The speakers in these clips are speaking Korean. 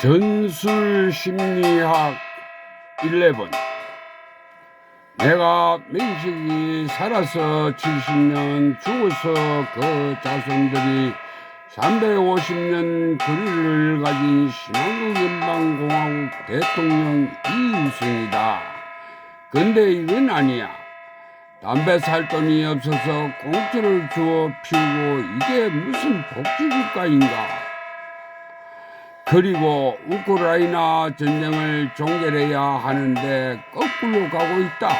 전술 심리학 11 내가 민식이 살아서 70년 죽어서 그 자손들이 350년 거리를 가진 신한국 연방공화국 대통령 이우승이다. 근데 이건 아니야. 담배 살 돈이 없어서 공짜를 주워 피우고 이게 무슨 복지국가인가? 그리고 우크라이나 전쟁을 종결해야 하는데 거꾸로 가고 있다.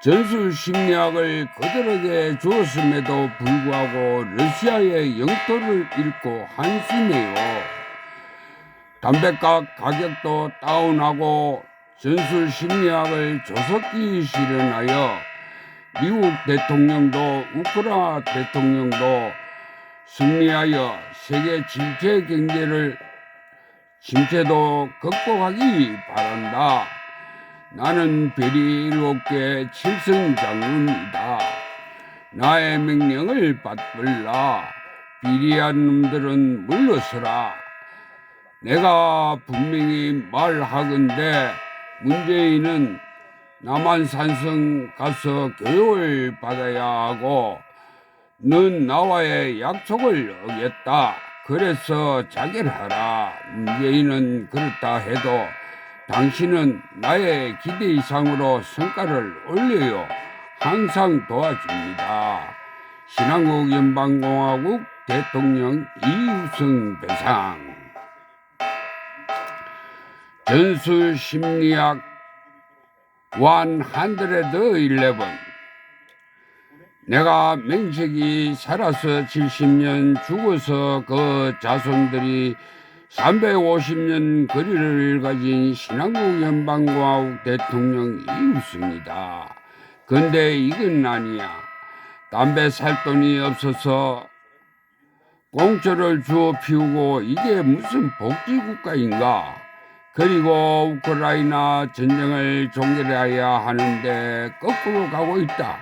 전술 심리학을 그들에게 주었음에도 불구하고 러시아의 영토를 잃고 한심해요. 담배값 가격도 다운하고 전술 심리학을 조속히 실현하여 미국 대통령도 우크라이나 대통령도 승리하여 세계 침체 경제를 침체도 극복하기 바란다. 나는 별이 일곱 개 칠성 장군이다. 나의 명령을 받들라. 비리한 놈들은 물러서라. 내가 분명히 말하건대 문재인은 남한산성 가서 교육을 받아야 하고 넌 나와의 약속을 어겼다. 그래서 자결하라. 문재인은 그렇다 해도 당신은 나의 기대 이상으로 성과를 올려요. 항상 도와줍니다. 신한국 연방공화국 대통령 이우승 배상. 전술 심리학 111 내가 맹식이 살아서 70년 죽어서 그 자손들이 350년 거리를 가진 신한국 연방공화국 대통령 이웃입니다. 근데 이건 아니야. 담배 살 돈이 없어서 공짜를 주워 피우고 이게 무슨 복지국가인가? 그리고 우크라이나 전쟁을 종결해야 하는데 거꾸로 가고 있다.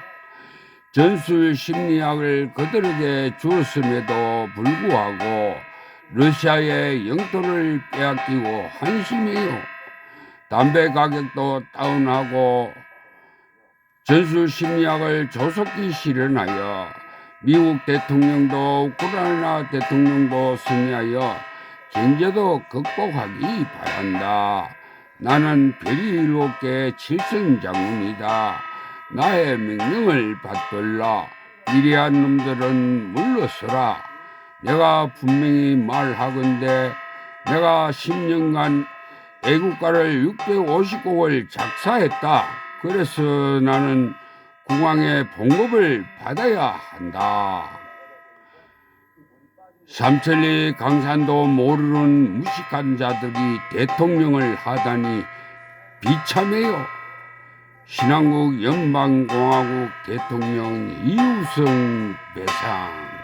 전술 심리학을 그들에게 주었음에도 불구하고 러시아의 영토를 빼앗기고 한심해요. 담배 가격도 다운하고 전술 심리학을 조속히 실현하여 미국 대통령도 우크라이나 대통령도 승리하여 경제도 극복하기 바란다. 나는 별이 일곱 개 칠성 장군이다. 나의 명령을 받들라. 비리한 놈들은 물러서라. 내가 분명히 말하건대 내가 10년간 애국가를 650곡을 작사했다. 그래서 나는 국왕의 봉급을 받아야 한다. 삼천리 강산도 모르는 무식한 자들이 대통령을 하다니 비참해요. 신한국 연방공화국 대통령 이우성 배상